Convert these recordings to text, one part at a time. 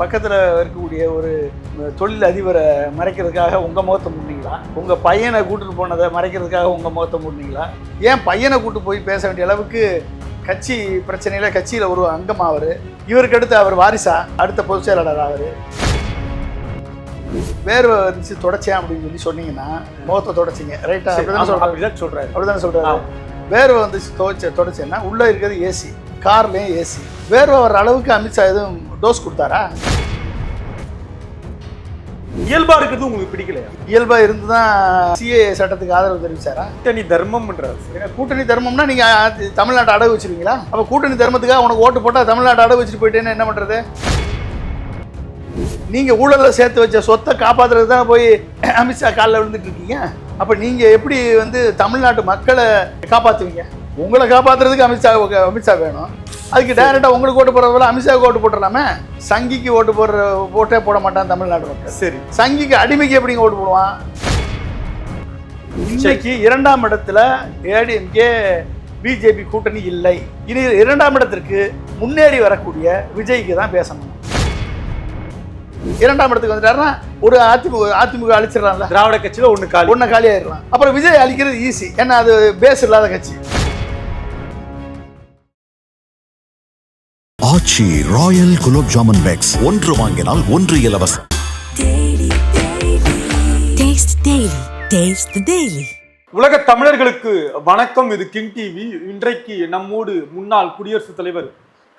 பக்கத்தில் இருக்கக்கூடிய ஒரு தொழில் அதிபரை மறைக்கிறதுக்காக உங்கள் முகத்தை முன்னீங்களா உங்கள் பையனை கூட்டிட்டு போனதை மறைக்கிறதுக்காக உங்கள் முகத்தை முன்னீங்களா ஏன் பையனை கூட்டு போய் பேச வேண்டிய அளவுக்கு கட்சி பிரச்சனையில் கட்சியில் ஒரு அங்கமாவர் இவருக்கு அடுத்து அவர் வாரிசா அடுத்த பொதுச் செயலாளர் அவர் வேர்வை வந்துச்சு தொடச்சேன் அப்படின்னு சொல்லி சொன்னீங்கன்னா முகத்தை தொடச்சிங்க. ரைட்டா அப்படிதானே சொல்றாரு? அப்படிதான் சொல்றாரு. அப்படிதானே சொல்றாரு? வேர்வை வந்துச்சு துவைச்ச தொடச்சேன்னா உள்ள இருக்கிறது ஏசி. கார்லயும் ஏசி. வேர்வை வர்ற அளவுக்கு அமித்ஷா எதுவும் டோஸ் கொடுத்தாரா? இயல்பா இருக்கிறது உங்களுக்கு பிடிக்கலையா? இயல்பா இருந்து தான் சிஏ சட்டத்துக்கு ஆதரவு தெரிவிச்சாரா? கூட்டணி தர்மம்ன்றாரு கூட்டணி தர்மம்னா நீங்க தமிழ்நாட்டை அடகு வச்சிருவீங்களா? அப்ப கூட்டணி தர்மத்துக்காக உனக்கு ஓட்டு போட்டா தமிழ்நாட்டை அடகு வச்சுட்டு போயிட்டேன்னு என்ன பண்றது? நீங்க ஊழல்ல சேர்த்து வச்ச சொத்தை காப்பாத்துறதுக்கு தான் போய் அமித்ஷா காலில் விழுந்துட்டு இருக்கீங்க? அப்ப நீங்க எப்படி வந்து தமிழ்நாட்டு மக்களை காப்பாத்துவீங்க? உங்களை காப்பாத்துறதுக்கு அமித்ஷா அமித்ஷா வேணும். அதுக்கு டைரக்டா உங்களுக்கு ஓட்டு போடுறதுல அமித்ஷாவுக்கு ஓட்டு போட்டுடலாமே? சங்கிக்கு ஓட்டு போடுற ஓட்டே போட மாட்டான் தமிழ்நாட்டு மக்கள். சரி. சங்கிக்கு அடிமைக்கு எப்படிங்க ஓட்டு போடுவான்? இன்னைக்கு இரண்டாம் இடத்துல ஏடிஎம்கே பிஜேபி கூட்டணி இல்லை. இனி இரண்டாம் இடத்திற்கு முன்னேறி வரக்கூடிய விஜய்க்கு தான் பேசணும். இரண்டாம் இடத்துக்கு வந்துட்டாருன்னா ஒரு அதிமுக அதிமுக அழிச்சிடலாம்ல. திராவிட கட்சியில ஒண்ணு காலி. ஒன்றை காலி ஆயிடலாம் அப்புறம் விஜய் அழிக்கிறது ஈஸி ஏன்னா அது பேஸ் இல்லாத கட்சி. ஆச்சி ராயல் குலோப் ஜாமுன் பேக்ஸ் ஒன்று வாங்கினால் ஒன்று இலவசம். உலக தமிழர்களுக்கு வணக்கம். இது கிங் டிவி இன்றைக்கு நம்மோடு முன்னாள் குடியரசுத் தலைவர்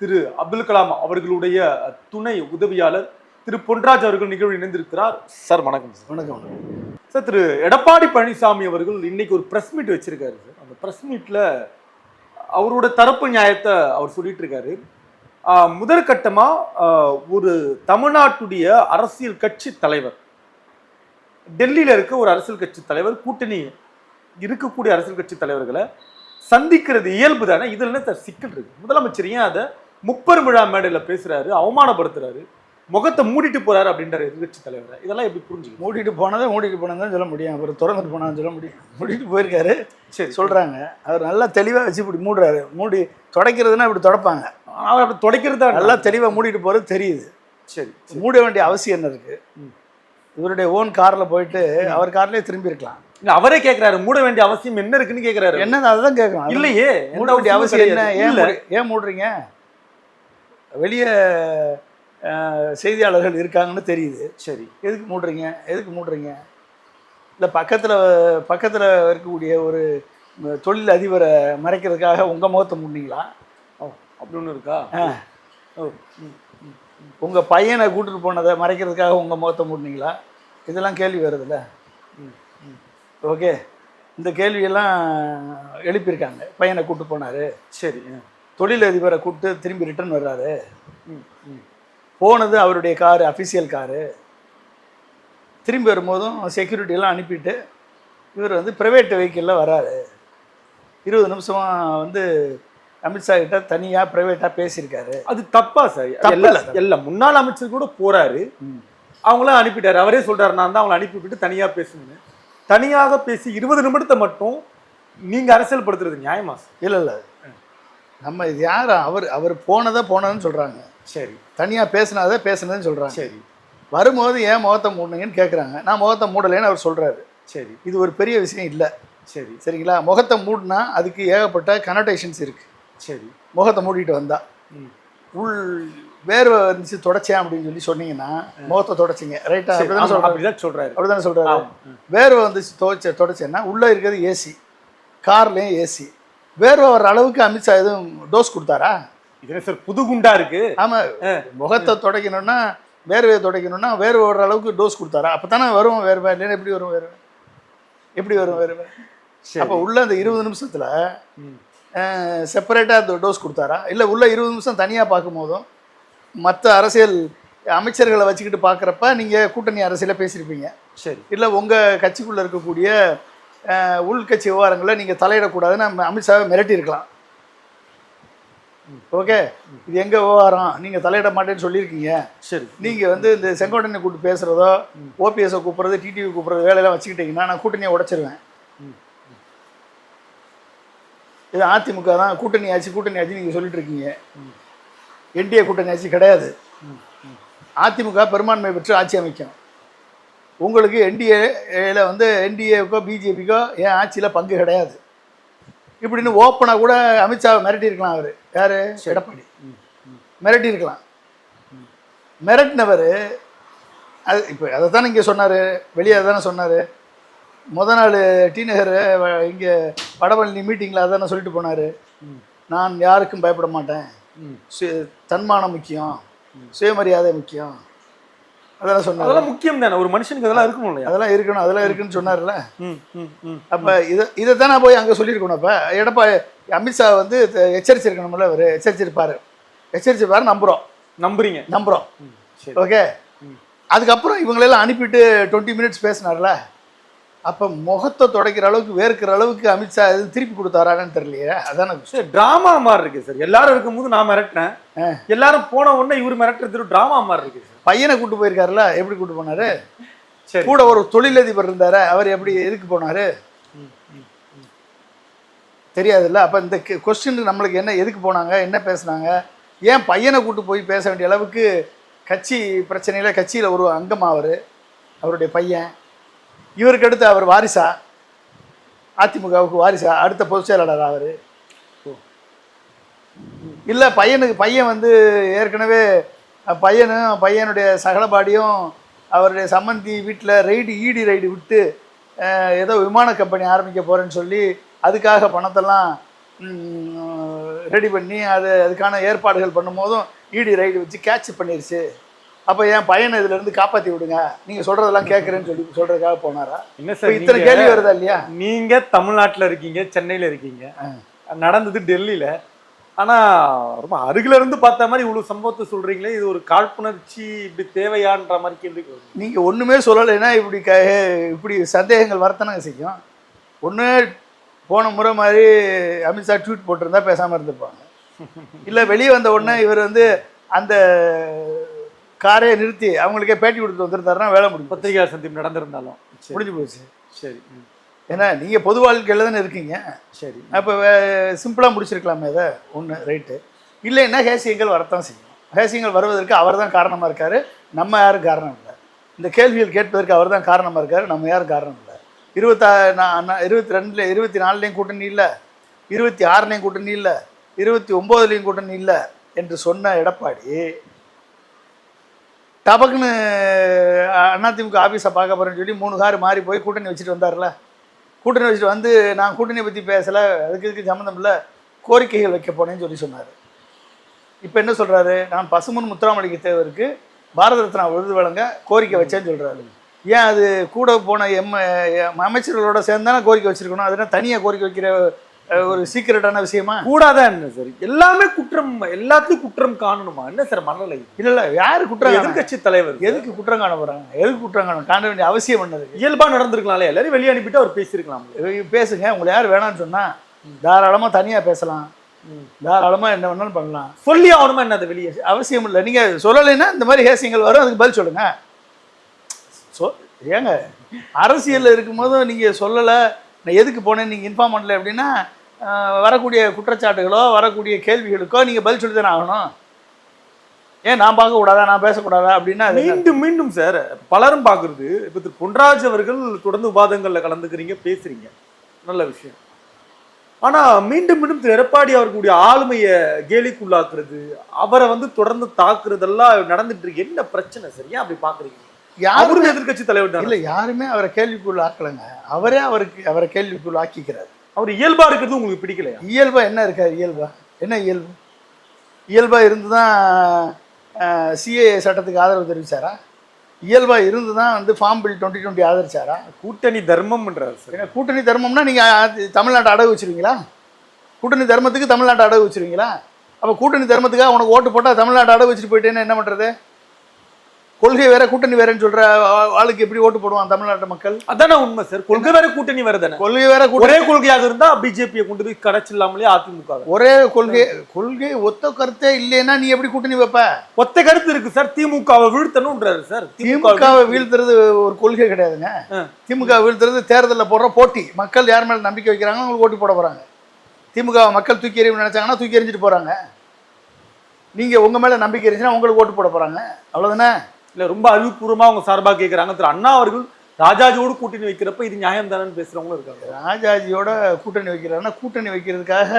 திரு அப்துல் கலாம் அவர்களுடைய துணை உதவியாளர் திரு பொன்ராஜ் அவர்கள் நிகழ்வு இணைந்திருக்கிறார். சார் வணக்கம் சார் வணக்கம் சார் திரு எடப்பாடி பழனிசாமி அவர்கள் இன்னைக்கு ஒரு பிரஸ் மீட் வச்சிருக்காரு சார் அந்த பிரஸ் மீட்ல அவரோட தரப்பு நியாயத்தை அவர் சொல்லிட்டு இருக்காரு. ஆஹ் முதற்கட்டமா ஆஹ் ஒரு தமிழ்நாட்டுடைய அரசியல் கட்சி தலைவர். டெல்லியில இருக்க ஒரு அரசியல் கட்சி தலைவர் கூட்டணி இருக்கக்கூடிய அரசியல் கட்சி தலைவர்களை சந்திக்கிறது இயல்பு தானே? இதுல என்ன சிக்கல் இருக்கு? முதலமைச்சர் ஏன் அதை முப்பெரும் விழா மேடையில பேசுறாரு அவமானப்படுத்துறாரு முகத்தை மூடிட்டு போறாரு அப்படின்றாரு எதிர்கட்சி தலைவர்? இதெல்லாம் எப்படி புரிஞ்சுக்கணும் மூடிட்டு போனதை மூடிட்டு போனதான் சொல்ல முடியும். அப்புறம் திறந்துட்டு போனான்னு சொல்ல முடியும். மூடிட்டு போயிருக்காரு. சரி. சொல்றாங்க. அவர் நல்லா தெளிவா வச்சு இப்படி மூடுறாரு. மூடி துடைக்கிறதுனா இப்படி துடைப்பாங்க. அவர் அப்படி துடைக்கிறதா நல்லா தெளிவா மூடிட்டு போறது தெரியுது. சரி மூட வேண்டிய அவசியம் என்ன இருக்கு? இவருடைய ஓன் கார்ல போயிட்டு அவர் கார்லயே திரும்பி இருக்கலாம். இல்ல அவரே கேக்குறாரு மூட வேண்டிய அவசியம் என்ன இருக்குன்னு கேக்குறாரு. என்னது அதுதான் கேட்கணும் அது இல்லையே மூட வேண்டிய அவசியம் என்ன. ஏன் ஏன் மூடுறீங்க? வெளியே செய்தியாளர்கள் இருக்காங்கன்னு தெரியுது. சரி. எதுக்கு மூடுறீங்க? எதுக்கு மூடுறீங்க? இல்லை பக்கத்தில் பக்கத்தில் இருக்கக்கூடிய ஒரு தொழில் அதிபரை மறைக்கிறதுக்காக உங்கள் முகத்தை மூடினீங்களா? அப்படி ஒண்ணு இருக்கா? உங்கள் பையனை கூட்டிட்டு போனதை மறைக்கிறதுக்காக உங்கள் முகத்தை மூடினீங்களா? இதெல்லாம் கேள்வி வருதுல்ல. ஓகே. இந்த கேள்வியெல்லாம் எழுப்பியிருக்காங்க. பையனை கூட்டு போனார். சரி ஆ. தொழில் அதிபரை கூப்பிட்டு திரும்பி ரிட்டர்ன் வர்றாரு. ம், ம். போனது அவருடைய காரு அஃபிஷியல் காரு. திரும்பி வரும்போதும் எல்லாம் அனுப்பிட்டு இவர் வந்து ப்ரைவேட் வெஹிக்கிளில் வராரு இருபது நிமிஷமா வந்து அமித்ஷா கிட்ட தனியாக ப்ரைவேட்டாக பேசியிருக்காரு. அது தப்பா சார் தப்பு எல்லா இல்ல. முன்னாள் அமைச்சர் கூட போறாரு. அவங்களும் அனுப்பிட்டாரு. அவரே சொல்றாரு நான் தான் அவங்களை அனுப்பி விட்டு தனியா பேசணும்னு தனியாக பேசி இருபது நிமிடத்தை மட்டும் நீங்க அரசியல் படுத்துறது நியாயமா இல்லை இல்லை. நம்ம இது யார்? அவர் அவர் போனதை போனதுன்னு சொல்கிறாங்க சரி. தனியாக பேசினதை பேசினதுன்னு சொல்கிறாங்க சரி. வரும்போது ஏன் முகத்தை மூடுனீங்கன்னு கேட்குறாங்க நான் முகத்தை மூடலைன்னு அவர் சொல்கிறாரு சரி. இது ஒரு பெரிய விஷயம் இல்லை. சரி. சரிங்களா? முகத்தை மூடினா அதுக்கு ஏகப்பட்ட கனோட்டேஷன்ஸ் இருக்குது சரி முகத்தை மூடிட்டு வந்தா. உள் வேர்வை வந்துச்சு தொடச்சேன் அப்படின்னு சொல்லி சொன்னீங்கன்னா முகத்தை தொடச்சிங்க. ரைட்டா அப்படிதானே சொல்றாரு? அப்படிதான் சொல்றாரு. வேர்வை வந்துச்சு துவைச்ச தொடச்சேன்னா உள்ள இருக்கிறது ஏசி கார்லயும் ஏசி வேர்வை வர்ற அளவுக்கு அமித்ஷா எதுவும் டோஸ் கொடுத்தாரா? இது என்ன சார் புது குண்டா இருக்கு. ஆமா. முகத்தை துடைக்கணும்னா வேர்வையை துடைக்கணும்னா வேர்வை வர்ற அளவுக்கு டோஸ் கொடுத்தாரா? அப்பதானே வரும் வேர்வை. இல்லைன்னா எப்படி வரும் வேர்வை? எப்படி வரும் வேர்வை? சரி. அப்போ உள்ள அந்த இருபது நிமிஷத்துல. செப்பரேட்டாக டோஸ் கொடுத்தாரா? இல்லை உள்ள இருபது நிமிஷம் தனியாக பார்க்கும்போதும் மற்ற அரசியல் அமைச்சர்களை வச்சுக்கிட்டு பார்க்குறப்ப நீங்கள் கூட்டணி அரசியலை பேசியிருப்பீங்க. சரி. இல்லை உங்கள் கட்சிக்குள்ளே இருக்கக்கூடிய உள்கட்சி விவகாரங்களை நீங்கள் தலையிடக்கூடாதுன்னு அமித்ஷாவை மிரட்டியிருக்கலாம் ஓகே? இது எங்கள் விவகாரம்? நீங்கள் தலையிட மாட்டேன்னு சொல்லியிருக்கீங்க. சரி. நீங்கள் வந்து இந்த செங்கோட்டனை கூப்பிட்டு பேசுகிறதோ ஓபிஎஸை கூப்பிட்றது டிடிவி கூப்பிட்றது வேலையெல்லாம் வச்சுக்கிட்டீங்கன்னா நான் கூட்டணியை உடைச்சிருவேன். இது அதிமுக தான். கூட்டணி ஆச்சு கூட்டணி ஆச்சு நீங்கள் சொல்லிட்டு இருக்கீங்க. என்டிஏ கூட்டணி ஆச்சு கிடையாது. அதிமுக பெரும்பான்மை பெற்று ஆட்சி அமைக்கும். உங்களுக்கு என்டிஏல வந்து என்டிஏக்கோ பிஜேபிக்கோ ஏன் ஆட்சியில் பங்கு கிடையாது? இப்படின்னு ஓப்பனாக கூட அமித்ஷாவை மிரட்டியிருக்கலாம் அவர். யார்? எடப்பாடி. மிரட்டியிருக்கலாம் மிரட்டினவர் அது இப்போ அதை தானே இங்கே சொன்னார். வெளியே தானே சொன்னார். முத நாள் டி நகர் இங்கே வடபழனி மீட்டிங்கில் அதானே சொல்லிட்டு போனார். நான் யாருக்கும் பயப்பட மாட்டேன். சு- தன்மானம் முக்கியம். சுயமரியாதை முக்கியம். அதெல்லாம் சொன்னார். அதெல்லாம் முக்கியம் தானே. ஒரு மனுஷனுக்கு அதெல்லாம் இருக்கணும் அதெல்லாம் இருக்கணும் அதெல்லாம் இருக்குன்னு சொன்னார்ல. அப்போ இதை இதை தான் நான் போய் அங்கே சொல்லியிருக்கணும். அப்போ எடப்பாடி அமித்ஷா வந்து எச்சரிச்சிருக்கணும்ல அவர். எச்சரிச்சிருப்பார். எச்சரிச்சிருப்பாரு நம்புகிறோம் நம்புறீங்க. நம்புகிறோம் ஓகே? அதுக்கப்புறம் இவங்களெல்லாம் அனுப்பிட்டு டுவெண்ட்டி மினிட்ஸ் பேசினார்ல. அப்போ முகத்தை துடைக்கிற அளவுக்கு வேர்க்கிற அளவுக்கு அமித்ஷா எதுவும் திருப்பி கொடுத்தாரான்னு தெரியலையே. அதான. சார் டிராமா மாதிரி இருக்கு சார். எல்லாரும் இருக்கும்போது நான் மிரட்டினேன். எல்லாரும் போன உடனே இவர் மிரட்டுறது டிராமா மாதிரி இருக்கு சார். பையனை கூட்டு போயிருக்காருல எப்படி கூட்டு போனாரு? சரி. கூட ஒரு தொழிலதிபர் இருந்தாரு. அவர் எப்படி எதுக்கு போனாரு? தெரியாதுல்ல? அப்போ இந்த கொஸ்டின் நம்மளுக்கு என்ன எதுக்கு போனாங்க? என்ன பேசுனாங்க? ஏன் பையனை கூட்டு போய் பேச வேண்டிய அளவுக்கு கட்சி பிரச்சனையில் கட்சியில் ஒரு அங்கம் அவர் அவருடைய பையன். இவருக்கு அடுத்து அவர் வாரிசா அதிமுகவுக்கு வாரிசா அடுத்த பொதுச் செயலாளர் அவர் இல்லை பையனுக்கு பையன் வந்து ஏற்கனவே பையனும் பையனுடைய சகலபாடியும் அவருடைய சம்மந்தி வீட்டில் ரைடு ஈடி ரைடு விட்டு ஏதோ விமான கம்பெனி ஆரம்பிக்க போகிறேன்னு சொல்லி அதுக்காக பணத்தெல்லாம் ரெடி பண்ணி அது அதுக்கான ஏற்பாடுகள் பண்ணும்போதும் ஈடி ரைடு வச்சு கேட்ச் பண்ணிருச்சு. அப்போ என் பையனை இதுலேருந்து காப்பாற்றி விடுங்க. நீங்கள் சொல்கிறதெல்லாம் கேட்குறேன்னு சொல்லி சொல்கிறதுக்காக போனாரா? என்ன சார் இத்தனை கேள்வி வருதா இல்லையா? நீங்க தமிழ்நாட்டுல இருக்கீங்க சென்னையில இருக்கீங்க. நடந்தது டெல்லியில. ஆனா ரொம்ப அருகில இருந்து பார்த்த மாதிரி இவ்வளவு சம்பவத்தை சொல்றீங்களே இது ஒரு காழ்ப்புணர்ச்சி இப்படி தேவையான்ற மாதிரி கேள்வி. நீங்கள் ஒன்றுமே சொல்லலைன்னா இப்படி க இப்படி சந்தேகங்கள் வரத்தானங்க செய்யும். ஒன்று போன முறை மாதிரி அமித்ஷா ட்வீட் போட்டிருந்தா பேசாமல் இருந்திருப்பாங்க. இல்லை வெளியே வந்த உடனே இவர் வந்து அந்த காரையை நிறுத்தி அவங்களுக்கே பேட்டி கொடுத்து வந்திருந்தாருன்னா வேலை முடியும் பத்திரிகா சந்திப்பு நடந்திருந்தாலும். முடிஞ்சு போச்சு. சரி. ஏன்னா நீங்கள் பொது வாழ்க்கையில் தானே இருக்கீங்க. சரி. அப்போ சிம்பிளாக முடிச்சிருக்கலாமே இதை? ஒன்று ரைட்டு. இல்லைன்னா ஹேசியங்கள் வரத்தான் செய்யும். ஹேசியங்கள் வருவதற்கு அவர் தான் காரணமாக இருக்கார். நம்ம யாரும் காரணம் இல்லை. இந்த கேள்விகள் கேட்பதற்கு அவர் தான் காரணமாக இருக்கார். நம்ம யாரும் காரணம் இல்லை. இருபத்தா நான் இருபத்தி ரெண்டில் இருபத்தி நாலுலேயும் கூட்டணி இல்லை. இருபத்தி ஆறுலேயும் கூட்டணி இல்லை. இருபத்தி ஒம்போதுலேயும் கூட்டணி இல்லை. என்று சொன்ன எடப்பாடி டபக்குன்னு அதிமுக ஆஃபீஸை பார்க்க போகிறேன்னு சொல்லி மூணு கார் மாறி போய் கூட்டணி வச்சுட்டு வந்தார்ல. கூட்டணி வச்சுட்டு வந்து நான் கூட்டணியை பற்றி பேசலை அதுக்கு இதுக்கு சம்மந்தம் இல்லை கோரிக்கைகள் வைக்க போனேன்னு சொல்லி சொன்னார். இப்போ என்ன சொல்கிறாரு நான் பசுமன் முத்துராமலிங்க தேவருக்கு பாரத ரத்னா விருது வழங்க கோரிக்கை வச்சேன்னு சொல்கிறாரு ஏன் அது கூட போன எம் அமைச்சர்களோட சேர்ந்தானே கோரிக்கை வச்சுருக்கணும்? அது தனியாக கோரிக்கை வைக்கிற ஒரு சீக்கிரட்டான விஷயமா? கூடாதான் என்ன சார்? எல்லாமே குற்றம் எல்லாத்துலயும் குற்றம் காணணுமா? என்ன சார் மனநிலை? இல்லை இல்லை யார் குற்றம் எதிர்கட்சி தலைவர் எதுக்கு குற்றம் காண போகிறாங்க எதுக்கு குற்றம் காண காண வேண்டிய அவசியம் என்னது இயல்பா நடந்திருக்கலாம்ல எல்லாரும் வெளியே அனுப்பிட்டு அவர் பேசியிருக்கலாம். பேசுங்க. உங்களை யார் வேணாம்னு சொன்னா தாராளமாக தனியாக பேசலாம். தாராளமாக என்ன வேணாலும் பண்ணலாம். சொல்லி ஆகணுமா என்ன அது வெளியே? அவசியம் இல்லை. நீங்கள் சொல்லலைன்னா இந்த மாதிரி ஹேசியங்கள் வரும். அதுக்கு பதில் சொல்லுங்க. சொ ஏங்க அரசியலில் இருக்கும்போதும் நீங்கள் சொல்லலை நான் எதுக்கு போனேன்னு நீங்கள் இன்ஃபார்ம் பண்ணல அப்படின்னா வரக்கூடிய குற்றச்சாட்டுகளோ வரக்கூடிய கேள்விகளுக்கோ நீங்கள் பதில் சொல்லி தானே ஆகணும். ஏன் நான் பார்க்கக்கூடாதா நான் பேசக்கூடாதா அப்படின்னா மீண்டும் மீண்டும் சார் பலரும் பார்க்குறது இப்போ திரு பொன்ராஜ் அவர்கள் தொடர்ந்து விவாதங்களில் கலந்துக்கிறீங்க பேசுகிறீங்க நல்ல விஷயம். ஆனால் மீண்டும் மீண்டும் திரு எடப்பாடி அவர்களுடைய ஆளுமையை கேலிக்குள்ளாக்குறது அவரை வந்து தொடர்ந்து தாக்குறதெல்லாம் நடந்துட்டு இருக்கு. என்ன பிரச்சனை சார்? ஏன் அப்படி பார்க்குறீங்க யாருமே எதிர்கட்சி தலைவர் இல்லை யாருமே அவரை கேள்விக்குள் ஆக்கலைங்க. அவரே அவருக்கு அவரை கேள்விக்குள் ஆக்கிக்கிறார். அவர் இயல்பா இருக்கிறது உங்களுக்கு பிடிக்கலையா? இயல்பா என்ன இருக்கார் இயல்பா? என்ன இயல்பு? இயல்பா இருந்து தான் சிஏ சட்டத்துக்கு ஆதரவு தெரிவிச்சாரா? இயல்பா இருந்து தான் வந்து ஃபார்ம் பில் டுவெண்ட்டி டுவெண்ட்டி ஆதரிச்சாரா? கூட்டணி தர்மம்ன்றார் சார். ஏன்னா கூட்டணி தர்மம்னா நீங்கள் தமிழ்நாட்டை அடகு வச்சிருவீங்களா? கூட்டணி தர்மத்துக்கு தமிழ்நாட்டை அடகு வச்சிருவீங்களா? அப்போ கூட்டணி தர்மத்துக்காக உனக்கு ஓட்டு போட்டால் தமிழ்நாட்டை அடகு வச்சுட்டு போயிட்டேன்னா என்ன பண்ணுறது கொள்கை வேற கூட்டணி வேறன்னு சொல்ற ஆளுக்கு எப்படி ஓட்டு போடுவான் தமிழ்நாட்டு மக்கள்? அதானே உண்மை சார் கொள்கை வேற கூட்டணி வேற தானே? கொள்கை வேற ஒரே கொள்கையாக இருந்தா பிஜேபியை கொண்டு போய் கடைச்சிடலாமலே அதிமுக. ஒரே கொள்கை கொள்கை ஒத்த கருத்தே இல்லைன்னா நீ எப்படி கூட்டணி வைப்ப? ஒத்த கருத்து இருக்கு சார் திமுகவை வீழ்த்தணும்ன்றாரு சார் திமுகவை வீழ்த்துறது ஒரு கொள்கை கிடையாதுங்க. திமுக வீழ்த்துறது தேர்தலில் போடுற போட்டி. மக்கள் யார் மேல நம்பிக்கை வைக்கிறாங்க அவங்களுக்கு ஓட்டு போட போறாங்க. திமுக மக்கள் தூக்கி எறியும் நினைச்சாங்கன்னா தூக்கி எறிஞ்சிட்டு போறாங்க. நீங்க உங்க மேல நம்பிக்கை இருந்துச்சுன்னா உங்களுக்கு ஓட்டு போட போறாங்க. அவ்வளவுதானே? இல்ல ரொம்ப அறிவுபூர்வமா அவங்க சார்பா கேக்குறாங்க திரு அண்ணா அவர்கள் ராஜாஜியோடு கூட்டணி வைக்கிறப்ப இது நியாயம் தானேன்னு பேசுறவங்களும் இருக்காங்க. ராஜாஜியோட கூட்டணி வைக்கிறாருன்னா கூட்டணி வைக்கிறதுக்காக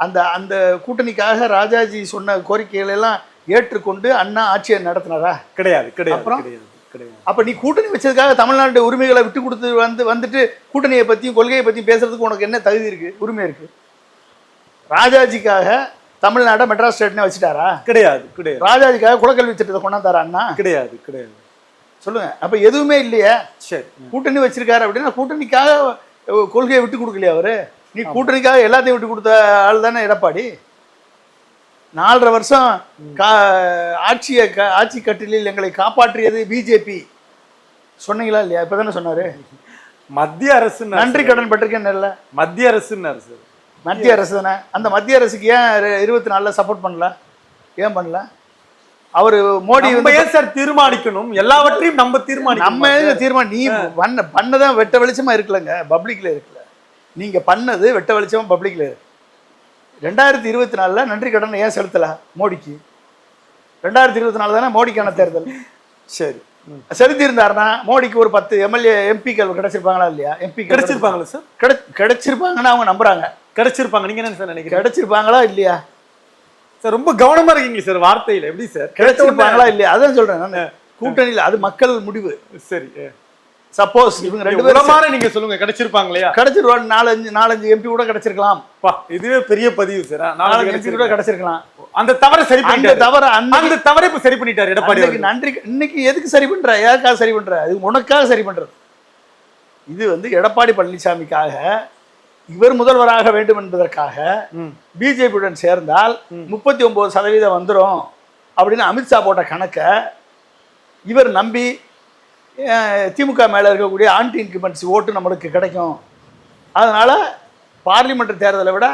அந்த அந்த கூட்டணிக்காக ராஜாஜி சொன்ன கோரிக்கைகளை எல்லாம் ஏற்றுக்கொண்டு அண்ணா ஆட்சியை நடத்தினாரா? கிடையாது கிடையாது அப்புறம்? கிடையாது அப்ப நீ கூட்டணி வச்சதுக்காக தமிழ்நாட்டு உரிமைகளை விட்டு கொடுத்து வந்து வந்துட்டு கூட்டணியை பத்தியும் கொள்கையை பத்தியும் பேசுறதுக்கு உனக்கு என்ன தகுதி இருக்கு உரிமை இருக்கு? ராஜாஜிக்காக தமிழ்நாட்டை மெட்ராஸ் ஸ்டேட்னே வச்சுட்டாரா? கிடையாது கிடையாது. ராஜாஜிக்காக குலக்கல்வி திட்டத்தை கொண்டாந்தாரா கிடையாது கிடையாது. சொல்லுங்க. அப்ப எதுவுமே இல்லையே. சரி. கூட்டணி வச்சிருக்காரு அப்படின்னா கூட்டணிக்காக கொள்கையை விட்டு கொடுக்கலையா அவரு? நீ கூட்டணிக்காக எல்லாத்தையும் விட்டு கொடுத்த ஆள் தானே எடப்பாடி? நாலரை வருஷம் கா ஆட்சியை ஆட்சி கட்டிலில் எங்களை காப்பாற்றியது பிஜேபி. சொன்னீங்களா இல்லையா? இப்போ தானே சொன்னாரு. மத்திய அரசு நன்றி கடன் பட்டிருக்கேன்னு இல்லை. மத்திய அரசுன்னாரு சார். மத்திய அரசு தானே? அந்த மத்திய அரசுக்கு ஏன் இரு- இருபத்தி நாலில் சப்போர்ட் பண்ணல? ஏன் பண்ணல? அவர் மோடி வந்து ஏன் சார் தீர்மானிக்கணும்? எல்லாவற்றையும் நம்ம தீர்மானிக்கணும் நம்ம தீர்மானம் நீ பண்ண பண்ணதான் வெட்ட வெளிச்சமா இருக்குல்லங்க பப்ளிக்ல இருக்குல்ல நீங்க பண்ணது வெட்ட வெளிச்சமா பப்ளிக்ல இருக்கு. ரெண்டாயிரத்தி இருபத்தி நாலுல நன்றி கடன் ஏன் செலுத்தல மோடிக்கு? ரெண்டாயிரத்தி இருபத்தி நாலு தானே மோடிக்கான தேர்தல். சரி. செலுத்தி இருந்தாருன்னா மோடிக்கு ஒரு பத்து எம்எல்ஏ எம்பிக்கள் கிடைச்சிருப்பாங்களா இல்லையா? எம்பி கிடைச்சிருப்பாங்களா சார்? கிடை கிடைச்சிருப்பாங்கன்னு அவங்க நம்புறாங்க. கிடைச்சிருப்பாங்க. நீங்க என்ன சார் நினைக்கிறீங்க? கிடைச்சிருப்பாங்களா இல்லையா? சார் ரொம்ப கவனமா இருக்கீங்க சார் வார்த்தையில. எப்படி சார்? கிடைச்சிருப்பாங்களா? இல்லையா? அதான் சொல்றேன் நான். கூட்டணியில் அது மக்கள் முடிவு. சரி சப்போஸ் இவங்க ரெண்டு பேரும் நீங்க சொல்லுங்க. கிடைச்சிருப்பாங்க இல்லையா? கிடைச்சிருவாங்க நாலஞ்சு நாலஞ்சு எம்பி கூட கிடைச்சிருக்கலாம். இதுவே பெரிய பதிவு சார். நாலஞ்சு எம்பி கூட கிடைச்சிருக்கலாம். அந்த தவறை சரி அந்த அன்னைக்கு அந்த தவறை இப்ப சரி பண்ணிட்டாரு. எடப்பாடி. நன்றி. இன்னைக்கு எதுக்கு சரி பண்ற? ஏதுக்காக சரி பண்ற? அது உனக்காக சரி பண்றது. இது வந்து எடப்பாடி பழனிசாமிக்காக இவர் முதல்வராக வேண்டும் என்பதற்காக. பிஜேபியுடன் சேர்ந்தால் முப்பத்தி ஒன்பது சதவீதம் வந்துரும் அப்படின்னு அமித்ஷா போட்ட கணக்கை இவர் நம்பி திமுக மேல இருக்கக்கூடிய ஆன்டி இன்கிமென்சி ஓட்டு நம்மளுக்கு கிடைக்கும். அதனால பார்லிமெண்ட் தேர்தலை விட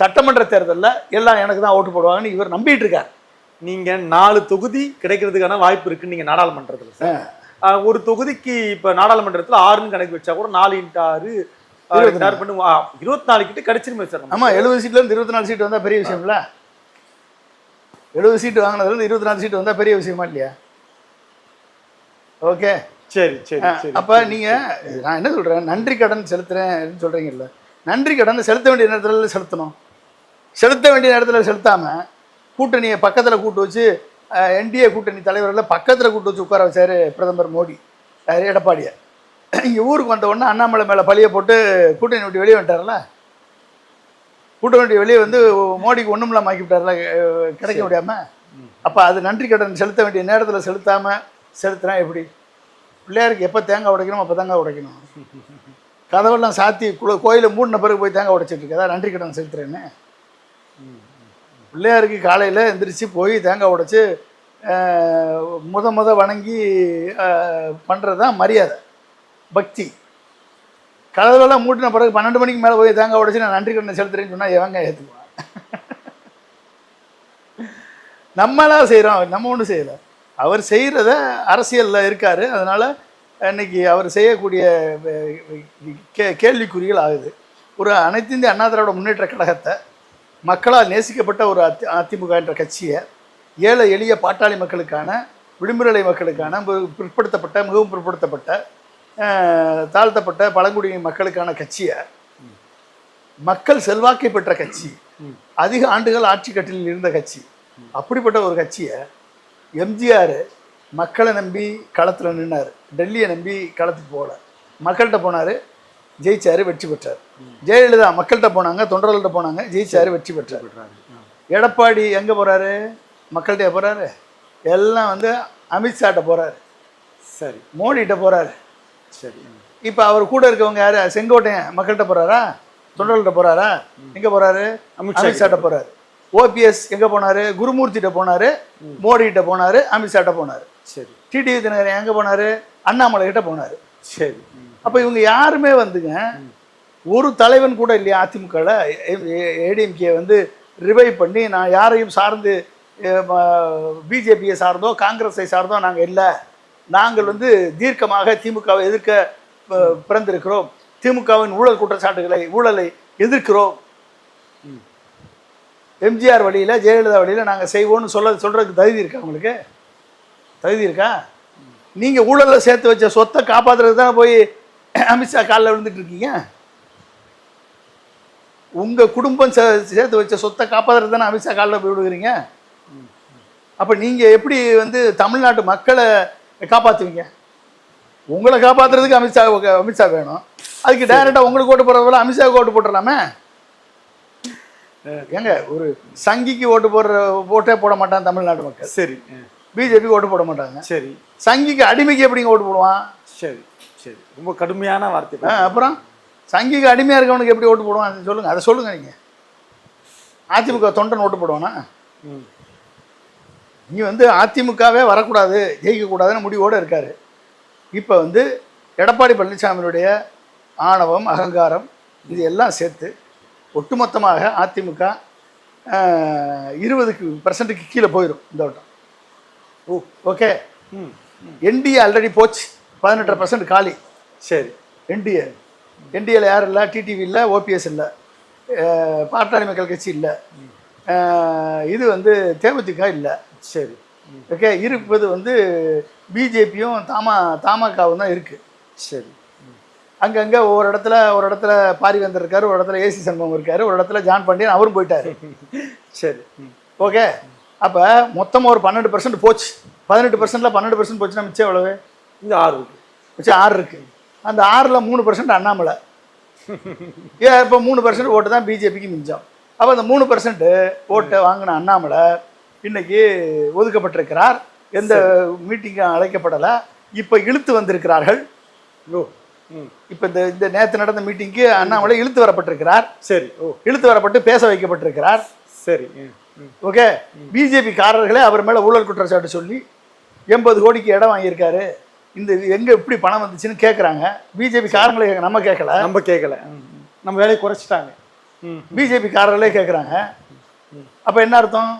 சட்டமன்ற தேர்தலில் எல்லாம் எனக்கு தான் ஓட்டு போடுவாங்கன்னு இவர் நம்பிட்டு இருக்கார். நீங்க நாலு தொகுதி கிடைக்கிறதுக்கான வாய்ப்பு இருக்கு நீங்க நாடாளுமன்றத்துல ஒரு தொகுதிக்கு இப்ப நாடாளுமன்றத்துல ஆறுன்னு கணக்கு வச்சா கூட நாலு இன்ட்டு ஆறு இருபத்தி பண்ணு. நாலு கிட்ட கிடைச்சிருமே சார் நமக்கு. ஆமா எழுபது சீட்ல இருந்து இருபத்தி நாலு சீட் வந்தா பெரிய விஷயம்ல. எழுபது சீட் வாங்கினதுல இருந்து இருபத்தி நாலு சீட் வந்தா பெரிய விஷயமா இல்லையா? ஓகே சரி சரி அப்ப நீங்க நான் என்ன சொல்றேன்? நன்றி கடன் செலுத்துறேன் சொல்றீங்கல்ல. நன்றி கடனை செலுத்த வேண்டிய நேரத்துல செலுத்தணும். செலுத்த வேண்டிய நேரத்துல செலுத்தாம கூட்டணியை பக்கத்துல கூட்டு வச்சு என்டிஏ கூட்டணி தலைவர்களை பக்கத்துல கூட்டு வச்சு உட்கார வச்சாரு பிரதமர் மோடி எடப்பாடியை இங்க ஊருக்கு வந்த உடனே அண்ணாமலை மேல பழிய போட்டு கூட்டணி விட்டு வெளியே வந்துட்டார்ல? கூட்டணி விட்டு வெளியே வந்து மோடிக்கு ஒண்ணும் இல்லாம ஆக்கி விட்டார்ல கிடைக்க முடியாம? அப்ப அது நன்றி கடன் செலுத்த வேண்டிய நேரத்துல செலுத்தாம செலுத்தினா எப்படி? பிள்ளையாருக்கு எப்போ தேங்காய் உடைக்கணும் அப்போ தேங்காய் உடைக்கணும். கதவெல்லாம் சாத்தி குள கோயிலை மூடின பிறகு போய் தேங்காய் உடைச்சிட்டு இருக்கதா நன்றி கடன் செலுத்துறேன்னு. பிள்ளையாருக்கு காலையில் எந்திரிச்சு போய் தேங்காய் உடைச்சு முத முத வணங்கி பண்ணுறது தான் மரியாதை. பக்தி. கதவெல்லாம் மூட்டின பிறகு பன்னெண்டு மணிக்கு மேலே போய் தேங்காய் உடச்சி நான் நன்றி கண்ணை செலுத்துறேன்னு சொன்னால் எவங்க ஏற்றுக்குவான் நம்மளாம் செய்கிறோம் நம்ம ஒன்றும் செய்யலை. அவர் செய்கிறத அரசியலில் இருக்கார். அதனால் இன்னைக்கு அவர் செய்யக்கூடிய கே கேள்விக்குறிகள் ஆகுது. ஒரு அனைத்து இந்திய அண்ணா திராவிட முன்னேற்ற கழகத்தை மக்களால் நேசிக்கப்பட்ட ஒரு அதி அதிமுக என்ற கட்சியை ஏழை எளிய பாட்டாளி மக்களுக்கான விளிம்புநிலை மக்களுக்கான பிற்படுத்தப்பட்ட மிகவும் பிற்படுத்தப்பட்ட தாழ்த்தப்பட்ட பழங்குடியின மக்களுக்கான கட்சியை மக்கள் செல்வாக்கை பெற்ற கட்சி அதிக ஆண்டுகள் ஆட்சி கட்டிலில் இருந்த கட்சி அப்படிப்பட்ட ஒரு கட்சியை எம்ஜிஆர் மக்களை நம்பி களத்தில் நின்னார். டெல்லியை நம்பி களத்துக்கு போகல. மக்கள்கிட்ட போனார் ஜெயிச்சாரு வெற்றி பெற்றார். ஜெயலலிதா மக்கள்கிட்ட போனாங்க தொண்டர்கள்ட்ட போனாங்க ஜெயிச்சாரு வெற்றி பெற்றார். எடப்பாடி எங்கே போகிறாரு மக்கள்கிட்ட போகிறாரு எல்லாம் வந்து அமித்ஷாட்ட போகிறாரு சரி. மோடிகிட்ட போகிறாரு சரி. இப்போ அவர் கூட இருக்கவங்க யாரு? செங்கோட்டையன் மக்கள்கிட்ட போறாரா? தொண்டர்கள்ட்ட போறாரா? எங்க போறாரு? அமித்ஷா அமித்ஷாட்ட போறாரு. ஓபிஎஸ் எங்க போனாரு? குருமூர்த்திட்ட போனாரு. மோடி கிட்ட போனாரு. அமித்ஷாட்ட போனாரு. சரி. டிடிவி தினகரன் எங்க போனாரு? அண்ணாமலை கிட்ட போனாரு. சரி. அப்ப இவங்க யாருமே வந்துங்க ஒரு தலைவன் கூட இல்லையா அதிமுகவில் ஏடிஎம்கே வந்து ரிவைவ் பண்ணி நான் யாரையும் சார்ந்து பிஜேபியை சார்ந்தோ காங்கிரஸை சார்ந்தோ நாங்கள் இல்லை. நாங்கள் வந்து தீர்க்கமாக திமுகவை எதிர்க்க பிறந்திருக்கிறோம். திமுகவின் ஊழல் குற்றச்சாட்டுகளை ஊழலை எதிர்க்கிறோம். எம்ஜிஆர் வழியில் ஜெயலலிதா வழியில் நாங்கள் செய்வோம்னு சொல்ல சொல்கிறதுக்கு தகுதி இருக்கா உங்களுக்கு? தகுதி இருக்கா? நீங்கள் ஊழலில் சேர்த்து வச்ச சொத்தை காப்பாற்றுறது தான் போய் அமித்ஷா காலில் விழுந்துட்டு இருக்கீங்க? உங்கள் குடும்பம் சே சேர்த்து வச்ச சொத்தை காப்பாற்றுறது தானே அமித்ஷா காலில் போய் விடுகிறீங்க அப்போ நீங்கள் எப்படி வந்து தமிழ்நாட்டு மக்களை காப்பாற்றுவீங்க உங்களை காப்பாற்றுறதுக்கு அமித்ஷா அமித்ஷா வேணும். அதுக்கு டைரெக்டாக உங்களுக்கு ஓட்டு போடுறதுல அமித்ஷாவுக்கு ஓட்டு போட்டுடலாமே? ஏங்க ஒரு சங்கிக்கு ஓட்டு போடுற ஓட்டே போட மாட்டான் தமிழ்நாட்டு மக்கள். சரி பிஜேபிக்கு ஓட்டு போட மாட்டாங்க. சரி. சங்கிக்கு அடிமைக்கு எப்படிங்க ஓட்டு போடுவான்? சரி சரி. ரொம்ப கடுமையான வார்த்தை. அப்புறம் சங்கிக்கு அடிமையாக இருக்கவனுக்கு எப்படி ஓட்டு போடுவான்? அதை சொல்லுங்க அதை சொல்லுங்க நீங்கள் அதிமுக தொண்டன் ஓட்டு போடுவானா? ம். நீ வந்து அதிமுகவே வரக்கூடாது ஜெயிக்கக்கூடாதுன்னு முடிவோடு இருக்காரு. இப்போ வந்து எடப்பாடி பழனிசாமியினுடைய ஆணவம் அகங்காரம் இது எல்லாம் சேர்த்து ஒட்டுமொத்தமாக அதிமுக இருபதுக்கு பர்சன்ட்டுக்கு கீழே போயிடும் இந்த வட்டம். ஓ ஓகே ம். என்டிஏ ஆல்ரெடி போச்சு. பதினெட்டரை பர்சன்ட் காலி. சரி. என்டிஏ என்டிஏல யாரும் இல்லை? டிடிவி இல்லை ஓபிஎஸ் இல்லை. பாட்டாளி மக்கள் கட்சி இல்லை. இது வந்து தேமுதிக இல்லை. சரி. ஓகே இருப்பது வந்து பிஜேபியும் தாமா தாமகவும் தான் இருக்குது சரி. அங்கங்கே ஒவ்வொரு இடத்துல ஒரு இடத்துல பாரிவேந்தர் இருக்காரு ஒரு இடத்துல ஏசி சண்முகம் இருக்காரு ஒரு இடத்துல ஜான் பாண்டியன் அவரும் போயிட்டாரு. சரி. ஓகே அப்போ மொத்தமாக ஒரு பன்னெண்டு பர்சன்ட் போச்சு. பதினெட்டு பர்சன்ட்ல பன்னெண்டு பர்சன்ட் போச்சுன்னா மிச்சம் எவ்வளவு? இந்த ஆறு இருக்கு. மிச்சம் ஆறு இருக்கு. அந்த ஆறில் மூணு பர்சன்ட் அண்ணாமலை. ஏன் இப்போ மூணு பர்சன்ட் ஓட்டு தான் பிஜேபிக்கு மிஞ்சம். அப்போ அந்த மூணு பர்சன்ட் ஓட்டை வாங்கின அண்ணாமலை இன்னைக்கு ஒதுக்கப்பட்டிருக்கிறார். எந்த மீட்டிங்கும் அழைக்கப்படலை. இப்போ இழுத்து வந்திருக்கிறார்கள். ஓ. ம். இப்போ இந்த இந்த நேற்று நடந்த மீட்டிங்க்கு அண்ணாமலை இழுத்து வரப்பட்டிருக்கிறார். சரி. ஓ. இழுத்து வரப்பட்டு பேச வைக்கப்பட்டிருக்கிறார். சரி. ம். ம். ஓகே. பிஜேபி காரர்களே அவர் மேலே ஊழல் குற்றச்சாட்டு சொல்லி எண்பது கோடிக்கு இடம் வாங்கியிருக்காரு. இந்த இது எங்கே எப்படி பணம் வந்துச்சுன்னு கேட்குறாங்க பிஜேபி காரங்களே நம்ம கேட்கல நம்ம கேட்கல. நம்ம வேலையை குறைச்சிட்டாங்க. ம் பிஜேபி காரர்களே கேட்குறாங்க அப்போ என்ன அர்த்தம்?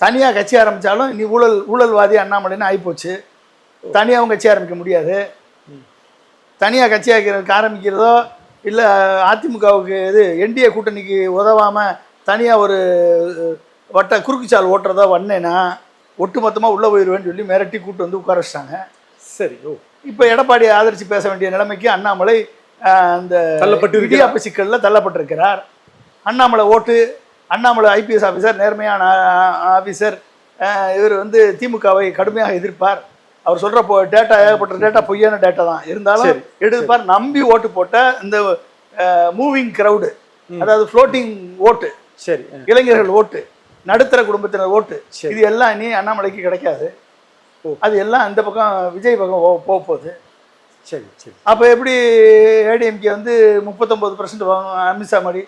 தனியாக கட்சி ஆரம்பித்தாலும் நீ ஊழல் ஊழல்வாதி அண்ணாமலைன்னு ஆகிப்போச்சு தனியாகவும் கட்சி ஆரம்பிக்க முடியாது. தனியாக கட்சி ஆரம்பிக்கிறதோ இல்லை அதிமுகவுக்கு இது என்டிஏ கூட்டணிக்கு உதவாமல் தனியாக ஒரு வட்ட குறுக்குச்சால் ஓட்டுறதோ வந்தேன்னா ஒட்டுமொத்தமாக உள்ளே போயிடுவேன்னு சொல்லி மிரட்டி கூட்டு வந்து உட்கார வச்சிட்டாங்க. சரி ஓ. இப்போ எடப்பாடியை ஆதரித்து பேச வேண்டிய நிலைமைக்கு அண்ணாமலை அந்த தள்ளப்பட்டு. இடியாப்பு சிக்கலில் தள்ளப்பட்டிருக்கிறார். அண்ணாமலை ஓட்டு அண்ணாமலை ஐபிஎஸ் ஆஃபீஸர் நேர்மையான ஆஃபீஸர் இவர் வந்து திமுகவை கடுமையாக எதிர்ப்பார். அவர் சொல்கிற போ டேட்டா ஏகப்பட்ட டேட்டா பொய்யான டேட்டா தான். இருந்தாலும் எடுப்பார். நம்பி ஓட்டு போட்ட இந்த மூவிங் க்ரௌடு அதாவது ஃப்ளோட்டிங் ஓட்டு சரி. இளைஞர்கள் ஓட்டு நடுத்தர குடும்பத்தினர் ஓட்டு. இது எல்லாம் இனி அண்ணாமலைக்கு கிடைக்காது. அது எல்லாம் அந்த பக்கம் விஜய் பக்கம் போக போகுது. சரி சரி. அப்போ எப்படி ஏடிஎம்கே வந்து முப்பத்தொம்பது பர்சன்ட் வாங்கும் அமித்ஷா மாதிரி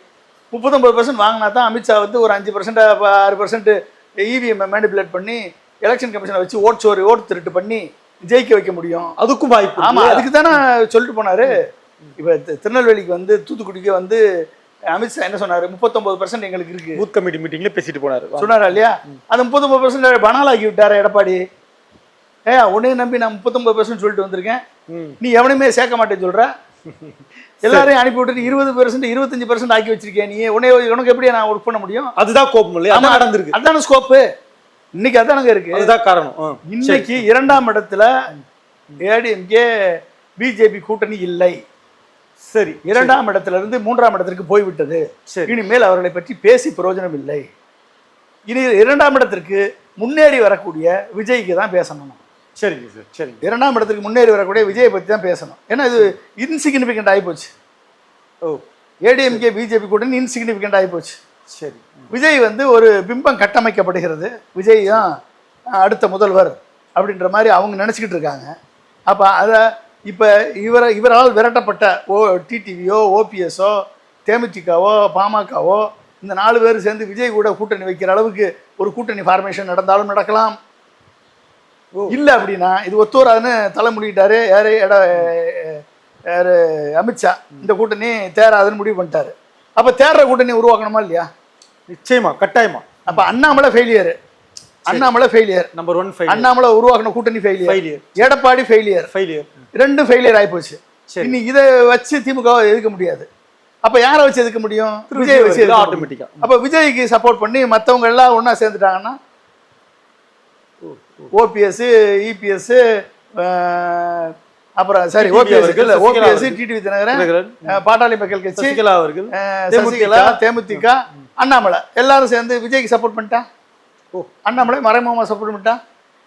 முப்பத்தொம்பது பர்சன்ட் வாங்கினா தான் அமித்ஷா வந்து ஒரு அஞ்சு பர்சன்ட் ஆறு பர்சன்ட் இவிஎம் மேனிபுலேட் பண்ணி எலெக்ஷன் கமிஷனை வச்சு ஓட் சோறு ஓட்டு திருட்டு பண்ணி ஜெயிக்க வைக்க முடியும். அதுக்கும் வாய்ப்பு ஆமா இருக்கு. அதுக்கு தானே சொல்லிட்டு போனாரு. இப்போ திருநெல்வேலிக்கு வந்து தூத்துக்குடிக்கு வந்து அமித்ஷா என்ன சொன்னாரு? முப்பத்தொம்பது பர்சன்ட் எங்களுக்கு இருக்கு. பூத் கமிட்டி மீட்டிங்ல பேசிட்டு போனாரு. சொன்னாரா இல்லையா? அந்த முப்பத்தொம்பது பர்சன்ட் பனாலாக்கி விட்டாரு எடப்பாடி. ஏ உன்னைய நம்பி நான் முப்பத்தொம்பது பர்சன்ட் சொல்லிட்டு வந்திருக்கேன். நீ எவனையுமே சேர்க்க மாட்டேன்னு சொல்ற? எல்லாரையும் அனுப்பி விட்டுட்டு இருபது பெர்சன்ட் இருபத்தஞ்சு பர்சன்ட் ஆக்கி வச்சிருக்கேன் நீ? உன்னை உனக்கு எப்படி நான் ஒர்க் பண்ண முடியும்? அதுதான் கோபம் இல்லையா? அதான் நடந்திருக்கு. அதான ஸ்கோப்பு இன்னைக்கு அதானங்க இருக்கு. அதுதான் காரணம். இன்னைக்கு இரண்டாம் இடத்துல ஏடிஎம்கே பிஜேபி கூட்டணி இல்லை. சரி இரண்டாம் இடத்துல இருந்து மூன்றாம் இடத்திற்கு போய்விட்டது. இனிமேல் அவர்களை பற்றி பேசி பிரயோஜனம் இல்லை. இனி இரண்டாம் இடத்திற்கு முன்னேறி வரக்கூடிய விஜய்க்கு தான் பேசணும். சரிங்க சார் சரிங்க. இரண்டாம் இடத்துக்கு முன்னேறி வரக்கூடிய விஜயை பற்றி தான் பேசணும். ஏன்னா இது இன்சிக்னிஃபிகண்ட் ஆகிப்போச்சு ஓ. ஏடிஎம்கே பிஜேபி கூட்டணி இன்சிக்னிஃபிகண்ட் ஆகிப்போச்சு சரி. விஜய் வந்து ஒரு பிம்பம் கட்டமைக்கப்படுகிறது. விஜய் தான் அடுத்த முதல்வர் அப்படின்ற மாதிரி அவங்க நினச்சிக்கிட்டு இருக்காங்க. அப்போ அதை இப்போ இவரை இவரால் விரட்டப்பட்ட ஓ டிடிவியோ ஓபிஎஸ்ஸோ தேமுதிகவோ பாமகவோ இந்த நாலு பேர் சேர்ந்து விஜய் கூட கூட்டணி வைக்கிற அளவுக்கு ஒரு கூட்டணி ஃபார்மேஷன் நடந்தாலும் நடக்கலாம். இல்லை அப்படின்னா இது ஒத்து வராதுன்னு தலை முடிக்கிட்டாரு யாரு? எட யாரு? அமித்ஷா இந்த கூட்டணி தேராதுன்னு முடிவு பண்ணிட்டாரு. அப்போ தேர்ற கூட்டணி உருவாக்கணுமா இல்லையா? நிச்சயமா கட்டாயமா. அப்ப Annamalai failure Annamalai failure number one Annamalai உருவாக்கின கூட்டணி failure failure Edappadi failure failure ரெண்டும் ஃபெயிலியர் ஆயிப்போச்சு சரி. இனி இதை வச்சு திமுக எதுக்க முடியாது. அப்ப யாரை வச்சு எதுக்க முடியும்? விஜய் வச்சு. ஆட்டோமேட்டிக்கா. அப்ப விஜய்க்கு சப்போர்ட் பண்ணி மத்தவங்க எல்லாம் ஒண்ணா சேர்ந்துட்டாங்கன்னா ஓபிஎஸ் இபிஎஸ் அப்புறம் சரி ஓபிஎஸ் இல்ல ஓபிஎஸ். டிடிவி தினகரன் பாட்டாளி மக்கள் கட்சி அவர்கள். தேமுதிக. சசிகலா தேமுதிக அண்ணாமலை எல்லாரும் சேர்ந்து விஜய்க்கு சப்போர்ட் பண்ணிட்டான் ஓ. அண்ணாமலை மறைமுகமா சப்போர்ட் பண்ணிட்டான்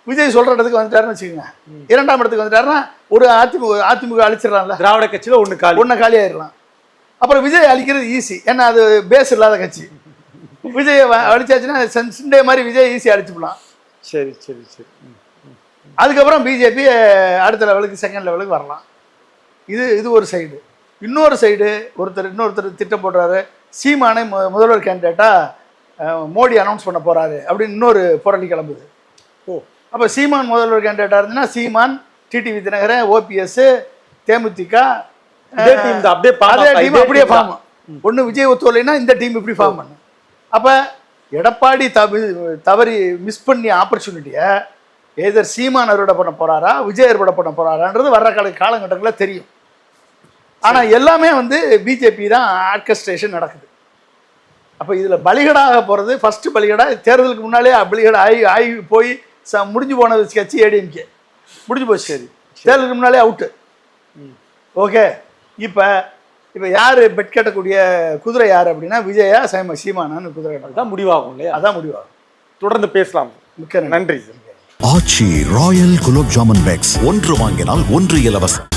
விஜய் சொல்ற இடத்துக்கு வந்துட்டாருன்னு வச்சுக்கோங்க. இரண்டாம் இடத்துக்கு வந்துட்டாருன்னா ஒரு அதிமுக அதிமுக அழிச்சிடலாம்ல. திராவிட கட்சியில ஒண்ணு காலி. ஒன்றை காலி ஆயிடலாம் அப்புறம் விஜய் அழிக்கிறது ஈஸி. ஏன்னா அது பேஸ் இல்லாத கட்சி. விஜய் அழிச்சாச்சுன்னா சென்- சிண்டே மாதிரி விஜய் ஈஸி அழிச்சுக்கலாம். சரி சரி சரி. அதுக்கப்புறம் பிஜேபி அடுத்த லெவலுக்கு செகண்ட் லெவலுக்கு வரலாம். இது இது ஒரு சைடு இன்னொரு சைடு ஒருத்தர் இன்னொருத்தர் திட்டம் போடுறாரு. சீமானை மு- முதல்வர் கேண்டிடேட்டாக மோடி அனௌன்ஸ் பண்ண போறாரு அப்படின்னு இன்னொரு புரளி கிளம்புது. ஓ. அப்போ சீமான் முதல்வர் கேண்டிடேட்டாக இருந்துன்னா சீமான் டிடிவி தினகரன் ஓபிஎஸ் தேமுதிக அப்படியே அப்படியே. ஃபார்ம் ஒன்று விஜய் ஒத்துவலைன்னா இந்த டீம் இப்படி ஃபார்ம் பண்ணும் அப்போ எடப்பாடி தவி தவறி மிஸ் பண்ணி ஆப்பர்ச்சுனிட்டியை ஏதர் சீமான் அறுவடை பண்ண போறாரா விஜய் அறுவடை பண்ண போறாரான்றது வர்ற கால காலகட்டங்களில் தெரியும். ஆனால் எல்லாமே வந்து பிஜேபி தான் ஆர்கஸ்ட்ரேஷன் நடக்குது. அப்போ இதில் பலிகடாக போகிறது ஃபர்ஸ்ட் பலிகடா தேர்தலுக்கு முன்னாலே பலிகடா ஆகி ஆகி போய் ச முடிஞ்சு போன கட்சி ஏடிஎம்கே முடிஞ்சு போச்சு. சரி தேர்தலுக்கு முன்னாலே அவுட்டு ஓகே இப்போ இப்போ யார் பெட் கட்டக்கூடிய குதிரை யார் அப்படின்னா விஜயா சைம சீமானான்னு குதிரை கட்டலாம் அதுதான் முடிவாகும் இல்லையா? அதான் முடிவாகும். தொடர்ந்து பேசலாம். மிக்க நன்றி. Aachi royal gulab jamun packs. ஒன்று வாங்கினால் ஒன்று இலவசம்.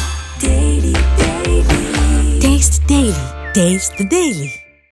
Taste